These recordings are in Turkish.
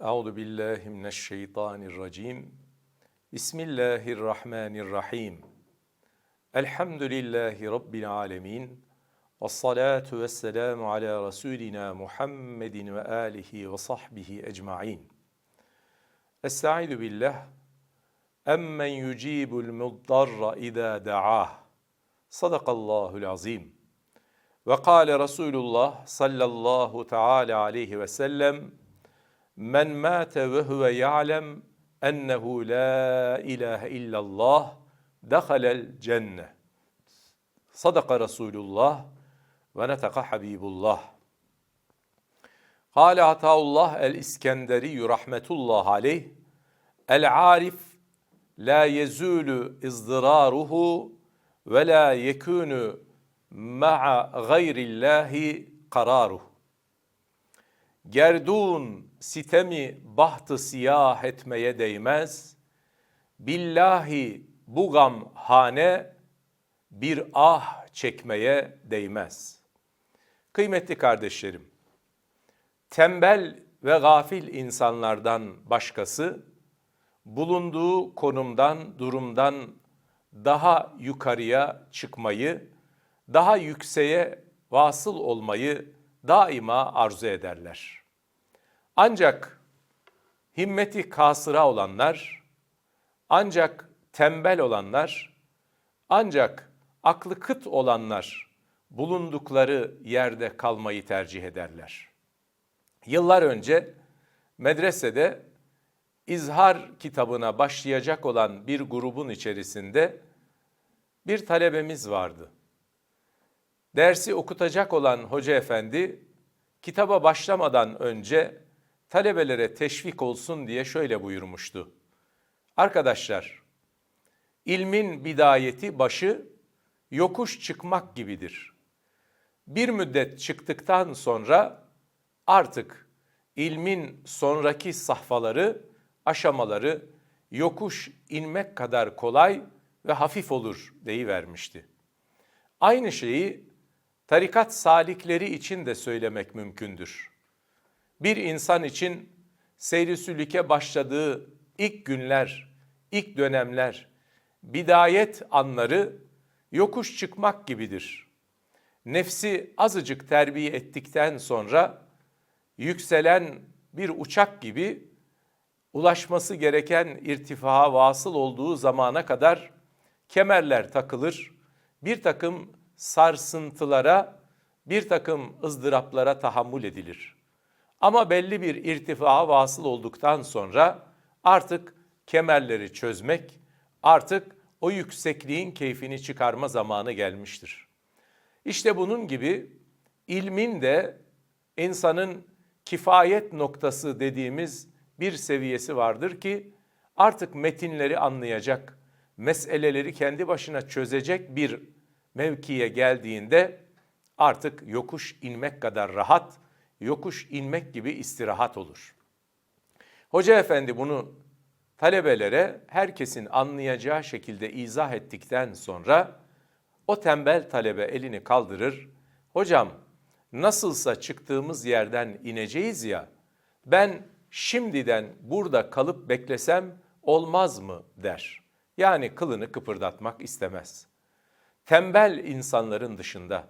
Euzu billahi mineşşeytanirracim. Bismillahirrahmanirrahim. Elhamdülillahi rabbil alamin. Ves salatu vesselamu ala rasulina Muhammedin ve alihi ve sahbihi ecmaîn. Estaizu billah. Emmen yucibul muddarra idâ da'ah. Sadakallahul azim. Ve kâle Resulullah sallallahu teala aleyhi ve sellem Men mâte ve huve ya'lem ennehu la ilahe illallah dehalel cenne. Sadaka Resulullah ve neteka Habibullah. Kâle Ataullah el-İskenderi rahmetullah aleyh El-arif la yezûlü izdiraruhu ve la yekûnü ma'a gayrillahi kararuh. Gerdun sitemi bahtı siyah etmeye değmez. Billahi bu gam hane bir ah çekmeye değmez. Kıymetli kardeşlerim, tembel ve gafil insanlardan başkası bulunduğu konumdan, durumdan daha yukarıya çıkmayı, daha yükseğe vasıl olmayı daima arzu ederler. Ancak himmeti kasıra olanlar, ancak tembel olanlar, ancak aklı kıt olanlar bulundukları yerde kalmayı tercih ederler. Yıllar önce medresede İzhar kitabına başlayacak olan bir grubun içerisinde bir talebemiz vardı. Dersi okutacak olan hoca efendi kitaba başlamadan önce talebelere teşvik olsun diye şöyle buyurmuştu. Arkadaşlar, ilmin bidayeti başı yokuş çıkmak gibidir. Bir müddet çıktıktan sonra artık ilmin sonraki safhaları, aşamaları yokuş inmek kadar kolay ve hafif olur deyivermişti. Aynı şeyi tarikat salikleri için de söylemek mümkündür. Bir insan için seyri sülüke başladığı ilk günler, ilk dönemler, bidayet anları yokuş çıkmak gibidir. Nefsi azıcık terbiye ettikten sonra yükselen bir uçak gibi ulaşması gereken irtifaa vasıl olduğu zamana kadar kemerler takılır, bir takım sarsıntılara, bir takım ızdıraplara tahammül edilir. Ama belli bir irtifaa vasıl olduktan sonra artık kemerleri çözmek, artık o yüksekliğin keyfini çıkarma zamanı gelmiştir. İşte bunun gibi ilmin de insanın kifayet noktası dediğimiz bir seviyesi vardır ki artık metinleri anlayacak, meseleleri kendi başına çözecek bir mevkiye geldiğinde artık yokuş inmek kadar rahat, yokuş inmek gibi istirahat olur. Hoca efendi bunu talebelere herkesin anlayacağı şekilde izah ettikten sonra o tembel talebe elini kaldırır. Hocam nasılsa çıktığımız yerden ineceğiz ya ben şimdiden burada kalıp beklesem olmaz mı der. Yani kılını kıpırdatmak istemez tembel insanların dışında,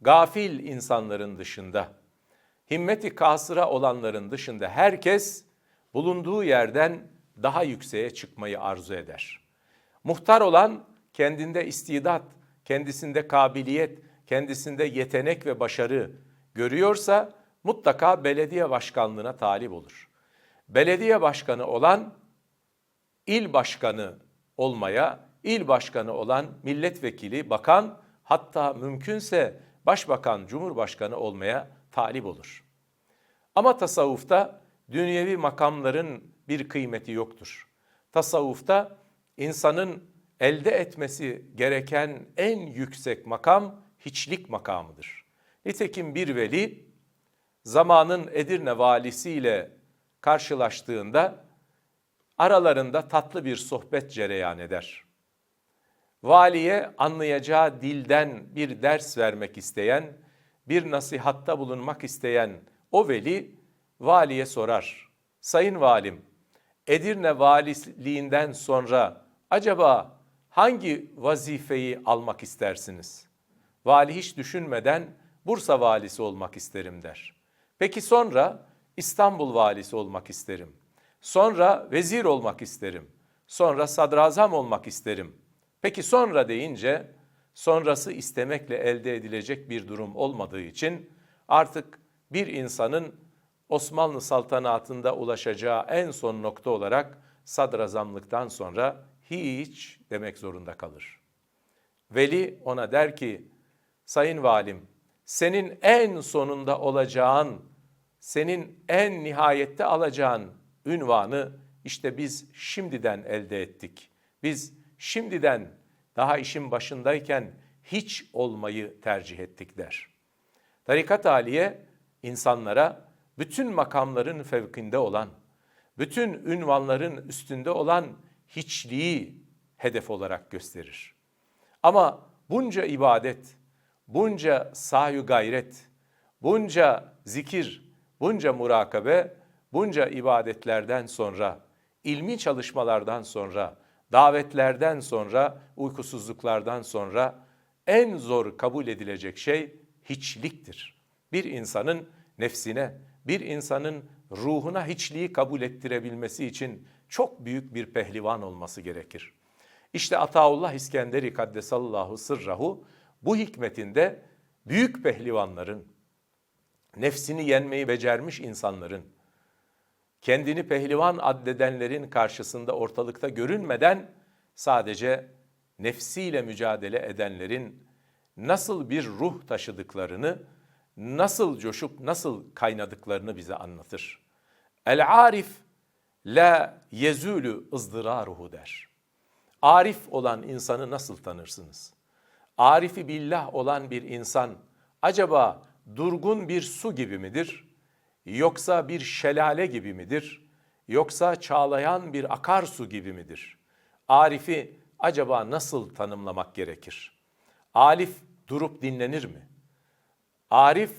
gafil insanların dışında, himmeti kasıra olanların dışında herkes bulunduğu yerden daha yükseğe çıkmayı arzu eder. Muhtar olan kendinde istidat, kendisinde kabiliyet, kendisinde yetenek ve başarı görüyorsa mutlaka belediye başkanlığına talip olur. Belediye başkanı olan il başkanı olmaya il başkanı olan milletvekili, bakan hatta mümkünse başbakan, cumhurbaşkanı olmaya talip olur. Ama tasavvufta dünyevi makamların bir kıymeti yoktur. Tasavvufta insanın elde etmesi gereken en yüksek makam hiçlik makamıdır. Nitekim bir veli zamanın Edirne valisiyle karşılaştığında aralarında tatlı bir sohbet cereyan eder valiye anlayacağı dilden bir ders vermek isteyen, bir nasihatta bulunmak isteyen o veli valiye sorar. Sayın Valim, Edirne valiliğinden sonra acaba hangi vazifeyi almak istersiniz? Vali hiç düşünmeden Bursa valisi olmak isterim der. Peki sonra İstanbul valisi olmak isterim. Sonra vezir olmak isterim. Sonra sadrazam olmak isterim. Peki sonra deyince sonrası istemekle elde edilecek bir durum olmadığı için artık bir insanın Osmanlı saltanatında ulaşacağı en son nokta olarak sadrazamlıktan sonra hiç demek zorunda kalır. Veli ona der ki, Sayın Valim, senin en sonunda olacağın, senin en nihayette alacağın ünvanı işte biz şimdiden elde ettik. Biz şimdiden daha işin başındayken hiç olmayı tercih ettik der. Tarikat aliye insanlara bütün makamların fevkinde olan, bütün ünvanların üstünde olan hiçliği hedef olarak gösterir. Ama bunca ibadet, bunca sayu gayret, bunca zikir, bunca murakabe, bunca ibadetlerden sonra, ilmi çalışmalardan sonra, davetlerden sonra, uykusuzluklardan sonra en zor kabul edilecek şey hiçliktir. Bir insanın nefsine, bir insanın ruhuna hiçliği kabul ettirebilmesi için çok büyük bir pehlivan olması gerekir. İşte Ataullah İskenderi Kaddesallahu Sırrahu bu hikmetinde büyük pehlivanların, nefsini yenmeyi becermiş insanların, kendini pehlivan addedenlerin karşısında ortalıkta görünmeden sadece nefsiyle mücadele edenlerin nasıl bir ruh taşıdıklarını, nasıl coşup nasıl kaynadıklarını bize anlatır. El-arif la yezülü ızdıraruhu der. Arif olan insanı nasıl tanırsınız? Arifi billah olan bir insan acaba durgun bir su gibi midir? Yoksa bir şelale gibi midir? Yoksa çağlayan bir akarsu gibi midir? Arifi acaba nasıl tanımlamak gerekir? Arif durup dinlenir mi? Arif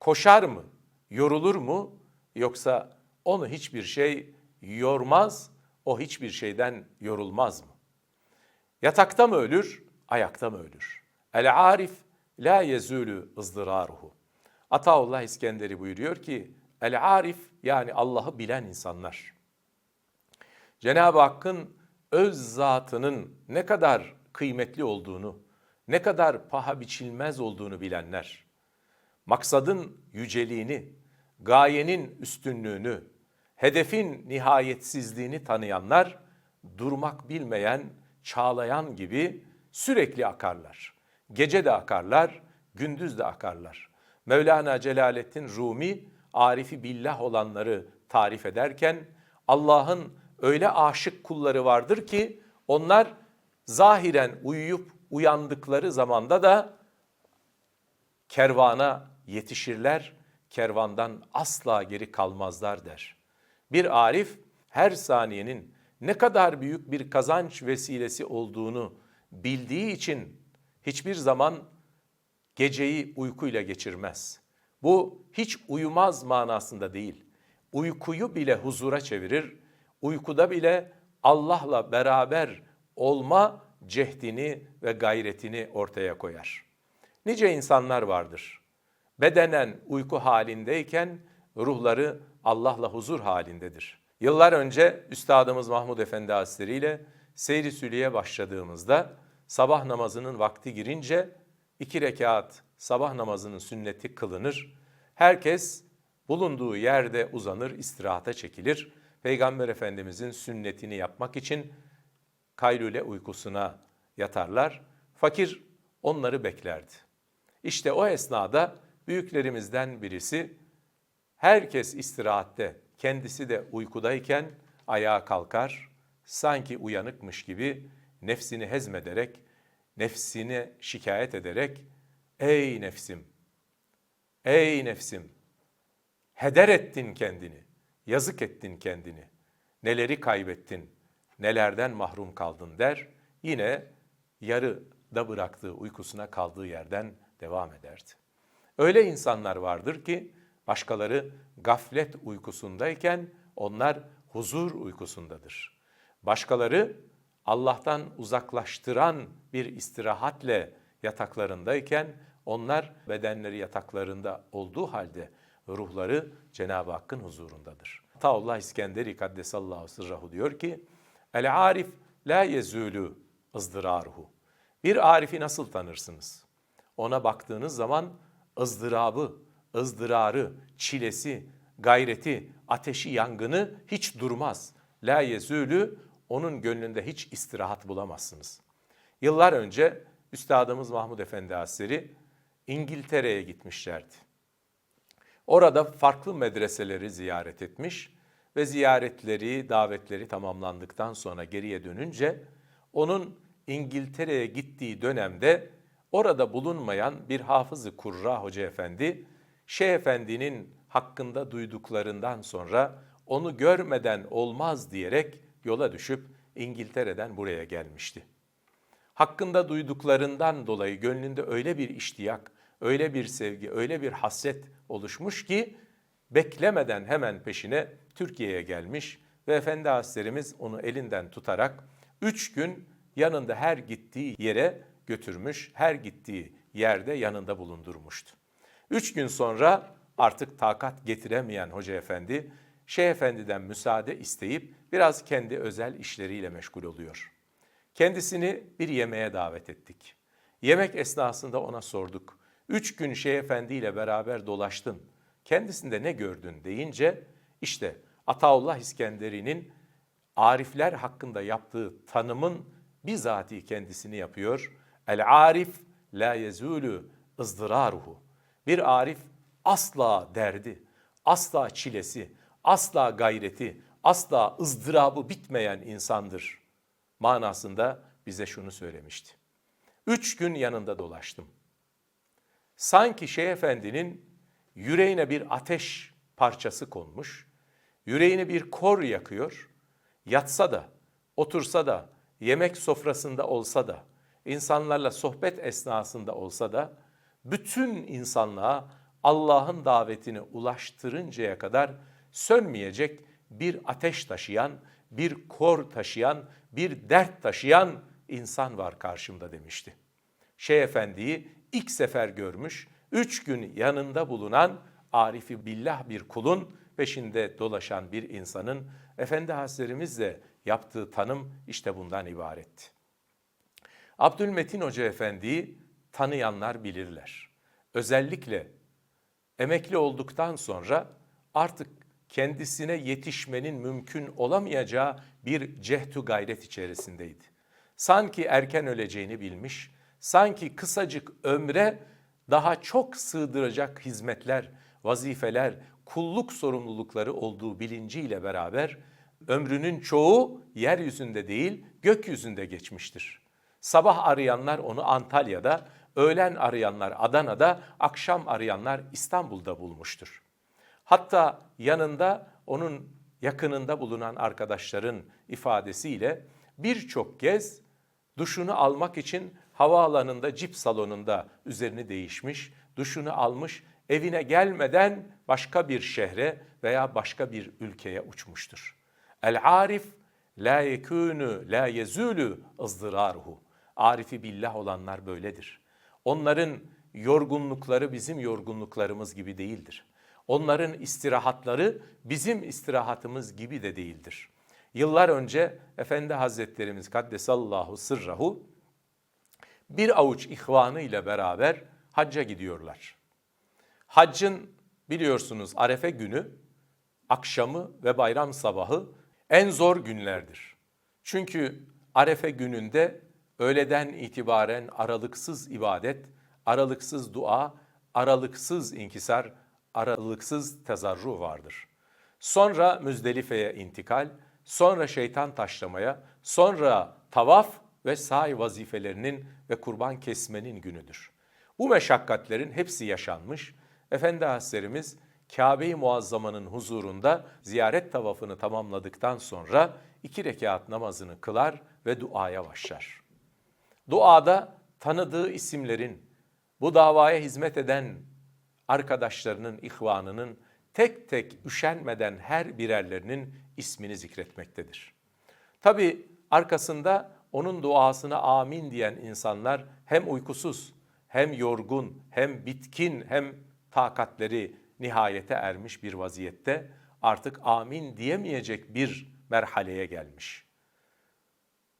koşar mı? Yorulur mu? Yoksa onu hiçbir şey yormaz, o hiçbir şeyden yorulmaz mı? Yatakta mı ölür, ayakta mı ölür? El arif la yezülü ızdıraruhu. Ataullah İskenderi buyuruyor ki, El arif yani Allah'ı bilen insanlar. Cenab-ı Hakk'ın öz zatının ne kadar kıymetli olduğunu, ne kadar paha biçilmez olduğunu bilenler, maksadın yüceliğini, gayenin üstünlüğünü, hedefin nihayetsizliğini tanıyanlar, durmak bilmeyen, çağlayan gibi sürekli akarlar. Gece de akarlar, gündüz de akarlar. Mevlana Celaleddin Rumi, arifi billah olanları tarif ederken, Allah'ın öyle aşık kulları vardır ki, onlar zahiren uyuyup uyandıkları zamanda da kervana yetişirler, kervandan asla geri kalmazlar der. Bir arif her saniyenin ne kadar büyük bir kazanç vesilesi olduğunu bildiği için hiçbir zaman geceyi uykuyla geçirmez. Bu hiç uyumaz manasında değil. Uykuyu bile huzura çevirir. Uykuda bile Allah'la beraber olma cehdini ve gayretini ortaya koyar. Nice insanlar vardır. Bedenen uyku halindeyken ruhları Allah'la huzur halindedir. Yıllar önce Üstadımız Mahmud Efendi Hazretleri ile Seyri Süliye başladığımızda sabah namazının vakti girince iki rekat sabah namazının sünneti kılınır. Herkes bulunduğu yerde uzanır, istirahata çekilir. Peygamber Efendimizin sünnetini yapmak için kaylule uykusuna yatarlar. Fakir onları beklerdi. İşte o esnada büyüklerimizden birisi herkes istirahatte, kendisi de uykudayken ayağa kalkar, sanki uyanıkmış gibi nefsini hezmederek, nefsini şikayet ederek, ''Ey nefsim, ey nefsim, heder ettin kendini, yazık ettin kendini, neleri kaybettin, nelerden mahrum kaldın.'' der, yine yarıda bıraktığı uykusuna kaldığı yerden devam ederdi. Öyle insanlar vardır ki başkaları gaflet uykusundayken onlar huzur uykusundadır. Başkaları Allah'tan uzaklaştıran bir istirahatle yataklarındayken onlar bedenleri yataklarında olduğu halde ruhları Cenab-ı Hakk'ın huzurundadır. Ataullah İskenderi Kaddesallahu sırrahu diyor ki El arif la yezulu ızdıraruhu. Bir arifi nasıl tanırsınız? Ona baktığınız zaman ızdırabı, ızdırarı, çilesi, gayreti, ateşi, yangını hiç durmaz. La yezülü onun gönlünde hiç istirahat bulamazsınız. Yıllar önce Üstadımız Mahmud Efendi Hazretleri İngiltere'ye gitmişlerdi. Orada farklı medreseleri ziyaret etmiş ve ziyaretleri, davetleri tamamlandıktan sonra geriye dönünce onun İngiltere'ye gittiği dönemde orada bulunmayan bir hafızı Kurra Hoca Efendi, Şeyh Efendi'nin hakkında duyduklarından sonra onu görmeden olmaz diyerek yola düşüp İngiltere'den buraya gelmişti. Hakkında duyduklarından dolayı gönlünde öyle bir iştiyak, öyle bir sevgi, öyle bir hasret oluşmuş ki beklemeden hemen peşine Türkiye'ye gelmiş ve Efendi Hazretlerimiz onu elinden tutarak üç gün yanında her gittiği yere götürmüş, her gittiği yerde yanında bulundurmuştu. Üç gün sonra artık takat getiremeyen Hoca Efendi, Şeyh Efendi'den müsaade isteyip biraz kendi özel işleriyle meşgul oluyor. Kendisini bir yemeğe davet ettik. Yemek esnasında ona sorduk. Üç gün Şeyh Efendi ile beraber dolaştın. Kendisinde ne gördün deyince işte Ataullah İskenderi'nin arifler hakkında yaptığı tanımın bizatihi kendisini yapıyor. El arif la yezulu ızdıraruhu. Bir arif asla derdi, asla çilesi, asla gayreti, asla ızdırabı bitmeyen insandır manasında bize şunu söylemişti. Üç gün yanında dolaştım. Sanki Şeyh Efendi'nin yüreğine bir ateş parçası konmuş, yüreğini bir kor yakıyor, yatsa da, otursa da, yemek sofrasında olsa da, insanlarla sohbet esnasında olsa da, bütün insanlığa Allah'ın davetini ulaştırıncaya kadar sönmeyecek bir ateş taşıyan, bir kor taşıyan, bir dert taşıyan insan var karşımda demişti. Şeyh Efendi'yi ilk sefer görmüş, üç gün yanında bulunan Arifi Billah bir kulun peşinde dolaşan bir insanın Efendi Hazretlerimizle yaptığı tanım işte bundan ibaretti. Abdülmetin Hoca Efendi'yi tanıyanlar bilirler. Özellikle emekli olduktan sonra artık kendisine yetişmenin mümkün olamayacağı bir cehtu gayret içerisindeydi. Sanki erken öleceğini bilmiş, sanki kısacık ömre daha çok sığdıracak hizmetler, vazifeler, kulluk sorumlulukları olduğu bilinciyle beraber ömrünün çoğu yeryüzünde değil gökyüzünde geçmiştir. Sabah arayanlar onu Antalya'da, öğlen arayanlar Adana'da, akşam arayanlar İstanbul'da bulmuştur. Hatta yanında onun yakınında bulunan arkadaşların ifadesiyle birçok kez duşunu almak için havaalanında cip salonunda üzerini değişmiş, duşunu almış, evine gelmeden başka bir şehre veya başka bir ülkeye uçmuştur. El arif la yekunu la yezulu ızdıraruhu. Arifi billah olanlar böyledir. Onların yorgunlukları bizim yorgunluklarımız gibi değildir. Onların istirahatları bizim istirahatımız gibi de değildir. Yıllar önce Efendi Hazretlerimiz Kaddesallahu sırrahu bir avuç ihvanı ile beraber hacca gidiyorlar. Haccın biliyorsunuz Arefe günü, akşamı ve bayram sabahı en zor günlerdir. Çünkü Arefe gününde öğleden itibaren aralıksız ibadet, aralıksız dua, aralıksız inkisar, aralıksız tezarru vardır. Sonra Müzdelife'ye intikal, sonra şeytan taşlamaya, sonra tavaf ve sahi vazifelerinin ve kurban kesmenin günüdür. Bu meşakkatlerin hepsi yaşanmış. Efendi Hazretlerimiz Kabe-i Muazzama'nın huzurunda ziyaret tavafını tamamladıktan sonra iki rekat namazını kılar ve duaya başlar. Duada tanıdığı isimlerin, bu davaya hizmet eden arkadaşlarının, ihvanının tek tek üşenmeden her birerlerinin ismini zikretmektedir. Tabi arkasında onun duasına amin diyen insanlar hem uykusuz, hem yorgun, hem bitkin, hem takatleri nihayete ermiş bir vaziyette artık amin diyemeyecek bir merhaleye gelmiş.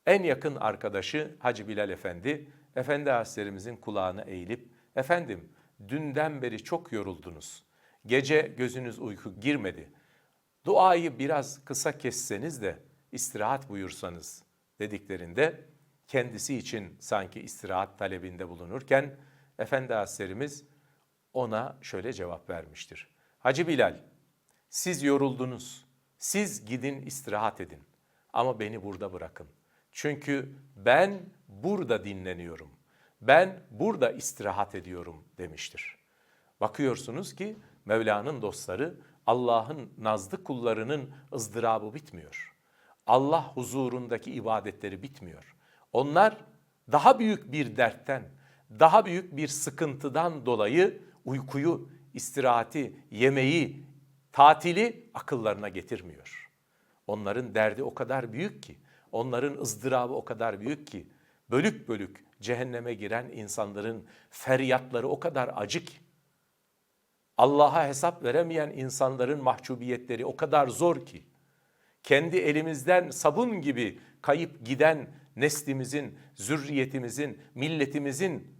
En yakın arkadaşı Hacı Bilal Efendi, Efendi Hazretlerimizin kulağına eğilip, efendim dünden beri çok yoruldunuz. Gece gözünüz uyku girmedi. Duayı biraz kısa kesseniz de istirahat buyursanız dediklerinde kendisi için sanki istirahat talebinde bulunurken Efendi Hazretlerimiz ona şöyle cevap vermiştir. Hacı Bilal, siz yoruldunuz, siz gidin istirahat edin ama beni burada bırakın. Çünkü ben burada dinleniyorum, ben burada istirahat ediyorum demiştir. Bakıyorsunuz ki Mevla'nın dostları Allah'ın nazlı kullarının ızdırabı bitmiyor. Allah huzurundaki ibadetleri bitmiyor. Onlar daha büyük bir dertten, daha büyük bir sıkıntıdan dolayı uykuyu, istirahati, yemeği, tatili akıllarına getirmiyor. Onların derdi o kadar büyük ki, onların ızdırabı o kadar büyük ki, bölük bölük cehenneme giren insanların feryatları o kadar acı ki, Allah'a hesap veremeyen insanların mahcubiyetleri o kadar zor ki, kendi elimizden sabun gibi kayıp giden neslimizin, zürriyetimizin, milletimizin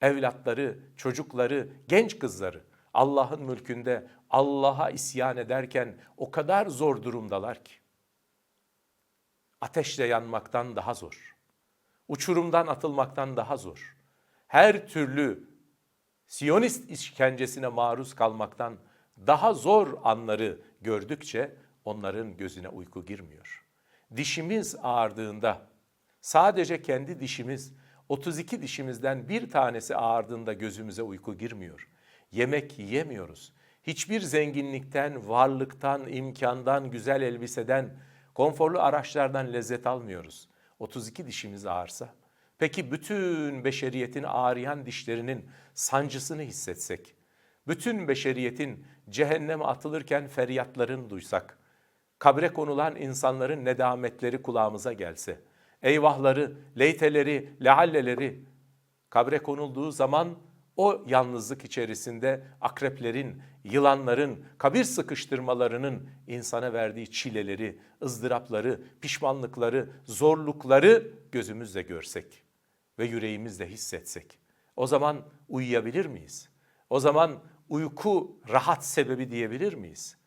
evlatları, çocukları, genç kızları Allah'ın mülkünde Allah'a isyan ederken o kadar zor durumdalar ki. Ateşle yanmaktan daha zor. Uçurumdan atılmaktan daha zor. Her türlü Siyonist işkencesine maruz kalmaktan daha zor anları gördükçe onların gözüne uyku girmiyor. Dişimiz ağardığında sadece kendi dişimiz 32 dişimizden bir tanesi ağardığında gözümüze uyku girmiyor. Yemek yiyemiyoruz. Hiçbir zenginlikten, varlıktan, imkandan, güzel elbiseden, konforlu araçlardan lezzet almıyoruz. 32 dişimiz ağırsa Peki bütün beşeriyetin ağrıyan dişlerinin sancısını hissetsek, bütün beşeriyetin cehenneme atılırken feryatlarını duysak, kabre konulan insanların nedametleri kulağımıza gelse, eyvahları, leyteleri, lealleleri kabre konulduğu zaman o yalnızlık içerisinde akreplerin, yılanların, kabir sıkıştırmalarının insana verdiği çileleri, ızdırapları, pişmanlıkları, zorlukları gözümüzle görsek ve yüreğimizle hissetsek o zaman uyuyabilir miyiz? O zaman uyku rahat sebebi diyebilir miyiz?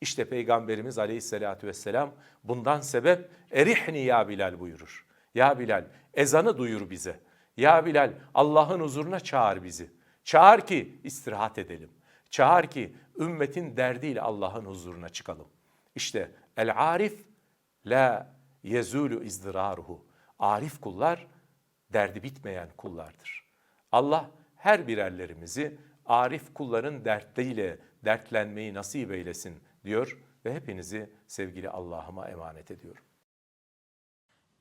İşte Peygamberimiz aleyhissalatü vesselam bundan sebep erihni ya Bilal buyurur. Ya Bilal ezanı duyur bize. Ya Bilal Allah'ın huzuruna çağır bizi. Çağır ki istirahat edelim. Çağır ki ümmetin derdiyle Allah'ın huzuruna çıkalım. İşte el arif la yezulu izdiraruhu. Arif kullar derdi bitmeyen kullardır. Allah her birerlerimizi arif kulların dertleriyle dertlenmeyi nasip eylesin diyor ve hepinizi sevgili Allah'ıma emanet ediyorum.